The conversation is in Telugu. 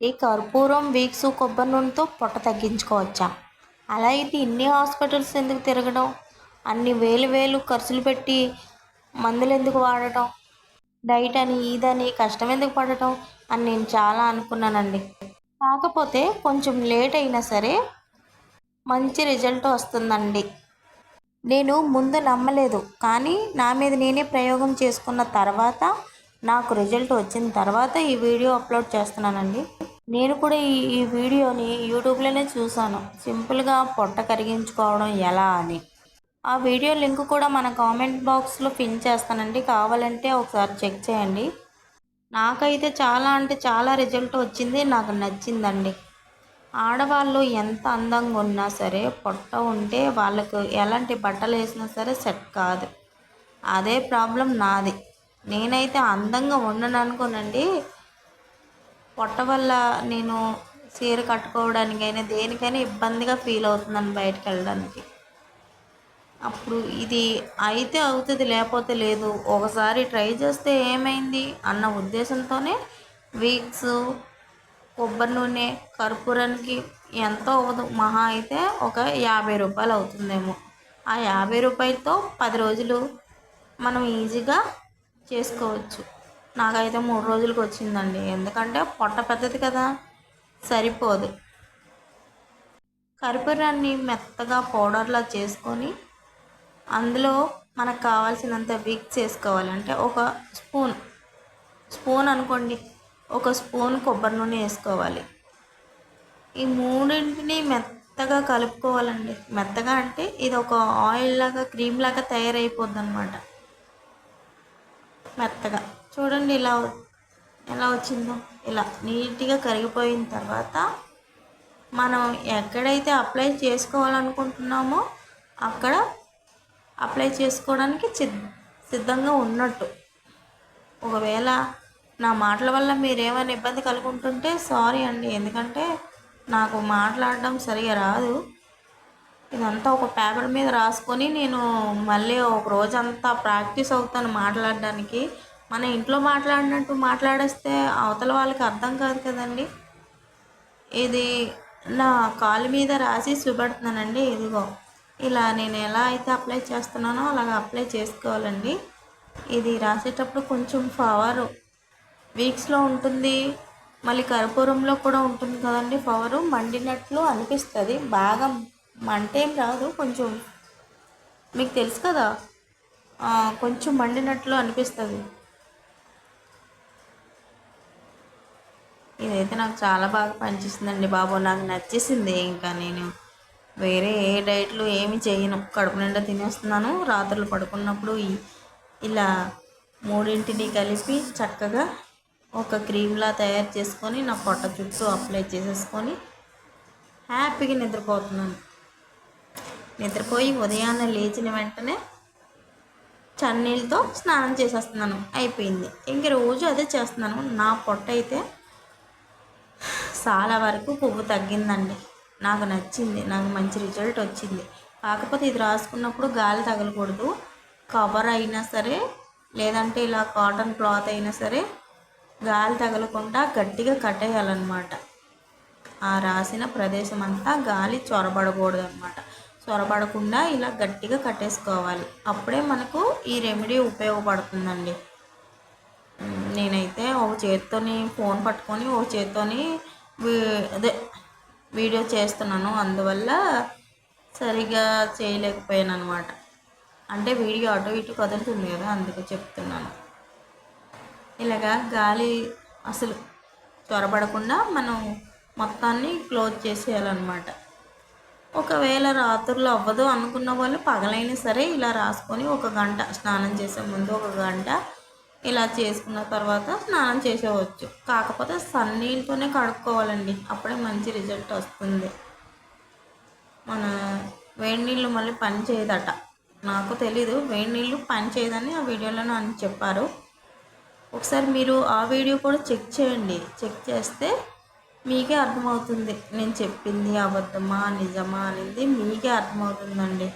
ఈ కర్పూరం వీక్స్ కొబ్బరి నూనెతో పొట్ట తగ్గించుకోవచ్చా? అలా అయితే ఇన్ని హాస్పిటల్స్ ఎందుకు తిరగడం? అన్ని వేలు వేలు ఖర్చులు పెట్టి మందులు ఎందుకు వాడటం? డైట్ అని ఇదని కష్టం ఎందుకు పడటం అని నేను చాలా అనుకున్నానండి. కాకపోతే కొంచెం లేట్ అయినా సరే మంచి రిజల్ట్ వస్తుందండి. నేను ముందు నమ్మలేదు కానీ నా మీద నేనే ప్రయోగం చేసుకున్న తర్వాత నాకు రిజల్ట్ వచ్చిన తర్వాత ఈ వీడియో అప్లోడ్ చేస్తున్నానండి. నేను కూడా ఈ ఈ వీడియోని యూట్యూబ్లోనే చూశాను. సింపుల్గా పొట్ట కరిగించుకోవడం ఎలా అని. ఆ వీడియో లింక్ కూడా మన కామెంట్ బాక్స్లో పిన్ చేస్తానండి. కావాలంటే ఒకసారి చెక్ చేయండి. నాకైతే చాలా అంటే చాలా రిజల్ట్ వచ్చింది నాకు నచ్చిందండి. ఆడవాళ్ళు ఎంత అందంగా ఉన్నా సరే పొట్ట ఉంటే వాళ్ళకు ఎలాంటి బట్టలు వేసినా సరే సెట్ కాదు. అదే ప్రాబ్లం నాది. నేనైతే అందంగా ఉండను అనుకోనండి. పొట్ట వల్ల నేను చీర కట్టుకోవడానికైనా దేనికైనా ఇబ్బందిగా ఫీల్ అవుతుందని బయటకు వెళ్ళడానికి. అప్పుడు ఇది అయితే అవుతుంది లేకపోతే లేదు. ఒకసారి ట్రై చేస్తే ఏమైంది అన్న ఉద్దేశంతోనే వీక్స్ కొబ్బరి నూనె కర్పూరానికి ఎంతో అవ్వదు. మహా అయితే ఒక యాభై రూపాయలు అవుతుందేమో. ఆ యాభై రూపాయలతో పది రోజులు మనం ఈజీగా చేసుకోవచ్చు. నాకైతే మూడు రోజులకు వచ్చిందండి. ఎందుకంటే పొట్ట పెద్దది కదా సరిపోదు. కర్పూరాన్ని మెత్తగా పౌడర్లా చేసుకొని అందులో మనకు కావాల్సినంత విక్స్ వేసుకోవాలి అంటే ఒక స్పూన్ స్పూన్ అనుకోండి ఒక స్పూన్ కొబ్బరి నూనె వేసుకోవాలి. ఈ మూడింటిని మెత్తగా కలుపుకోవాలండి. మెత్తగా అంటే ఇది ఒక ఆయిల్ లాగా క్రీమ్ లాగా తయారైపోద్ది అనమాట మెత్తగా. చూడండి ఇలా ఎలా వచ్చిందో. ఇలా నీట్గా కరిగిపోయిన తర్వాత మనం ఎక్కడైతే అప్లై చేసుకోవాలనుకుంటున్నామో అక్కడ అప్లై చేసుకోవడానికి సిద్ధంగా ఉన్నట్టు. ఒకవేళ నా మాటల వల్ల మీరేమైనా ఇబ్బంది కలుగుంటుంటే సారీ అండి. ఎందుకంటే నాకు మాట్లాడడం సరిగా రాదు. ఇదంతా ఒక పేపర్ మీద రాసుకొని నేను మళ్ళీ ఒక రోజంతా ప్రాక్టీస్ అవుతాను మాట్లాడడానికి. మన ఇంట్లో మాట్లాడినట్టు మాట్లాడేస్తే అవతల వాళ్ళకి అర్థం కాదు కదండి. ఇది నా కాలు మీద రాసి చూపెడుతున్నానండి. ఇదిగో ఇలా నేను ఎలా అయితే అప్లై చేస్తున్నానో అలాగ అప్లై చేసుకోవాలండి. ఇది రాసేటప్పుడు కొంచెం పవర్. వీక్స్లో ఉంటుంది మళ్ళీ కర్పూరంలో కూడా ఉంటుంది కదండి పవరు. మండినట్లు అనిపిస్తుంది. బాగా మంటేం రాదు కొంచెం మీకు తెలుసు కదా? కొంచెం మండినట్లు అనిపిస్తుంది. ఇదైతే నాకు చాలా బాగా పనిచేస్తుందండి బాబు. నాకు నచ్చేసింది ఇంకా నేను వేరే ఏ డైట్లు ఏమి చేయను. కడుపు నిండా తినేస్తున్నాను. రాత్రులు పడుకున్నప్పుడు ఇలా మూడింటిని కలిపి చక్కగా ఒక క్రీమ్లా తయారు చేసుకొని నా పొట్ట చుట్టూ అప్లై చేసేసుకొని హ్యాపీగా నిద్రపోతున్నాను. నిద్రపోయి ఉదయాన్నే లేచిన వెంటనే చన్నీళ్ళతో స్నానం చేసేస్తున్నాను. అయిపోయింది. ఇంక రోజు అదే చేస్తున్నాను. నా పొట్ట అయితే చాలా వరకు పువ్వు తగ్గిందండి. నాకు నచ్చింది. నాకు మంచి రిజల్ట్ వచ్చింది. కాకపోతే ఇది రాసుకున్నప్పుడు గాలి తగలకూడదు. కవర్ అయినా సరే లేదంటే ఇలా కాటన్ క్లాత్ అయినా సరే గాలి తగలకుండా గట్టిగా కట్టేయాలన్నమాట. ఆ రాసిన ప్రదేశం అంతా గాలి చొరబడకూడదు అనమాట చొరబడకుండా ఇలా గట్టిగా కట్టేసుకోవాలి. అప్పుడే మనకు ఈ రెమెడీ ఉపయోగపడుతుందండి. నేనైతే ఒక చేతితోని ఫోన్ పట్టుకొని ఒక చేత్తోని అదే వీడియో చేస్తున్నాను. అందువల్ల సరిగా చేయలేకపోయాను అనమాట అంటే వీడియో అటు ఇటు కదులుతుంది కదా అందుకు చెప్తున్నాను. ఇలాగా గాలి అసలు త్వరపడకుండా మనం మొత్తాన్ని క్లోజ్ చేసేయాలన్నమాట. ఒకవేళ రాత్రులు అవ్వదు అనుకున్న వాళ్ళు పగలైనా సరే ఇలా రాసుకొని ఒక గంట స్నానం చేసే ముందు ఒక గంట ఇలా చేసుకున్న తర్వాత స్నానం చేసేవచ్చు. కాకపోతే సన్నీళ్ళతోనే కడుక్కోవాలండి. అప్పుడే మంచి రిజల్ట్ వస్తుంది. మన వేడి నీళ్ళు మళ్ళీ పని చేయదట. నాకు తెలీదు. వేడి నీళ్ళు పని చేయదని ఆ వీడియోలో అని చెప్పారు. ఒకసారి మీరు ఆ వీడియో కూడా చెక్ చేయండి. చెక్ చేస్తే మీకే అర్థమవుతుంది. నేను చెప్పింది అబద్ధమా నిజమా అనేది మీకే అర్థమవుతుందండి.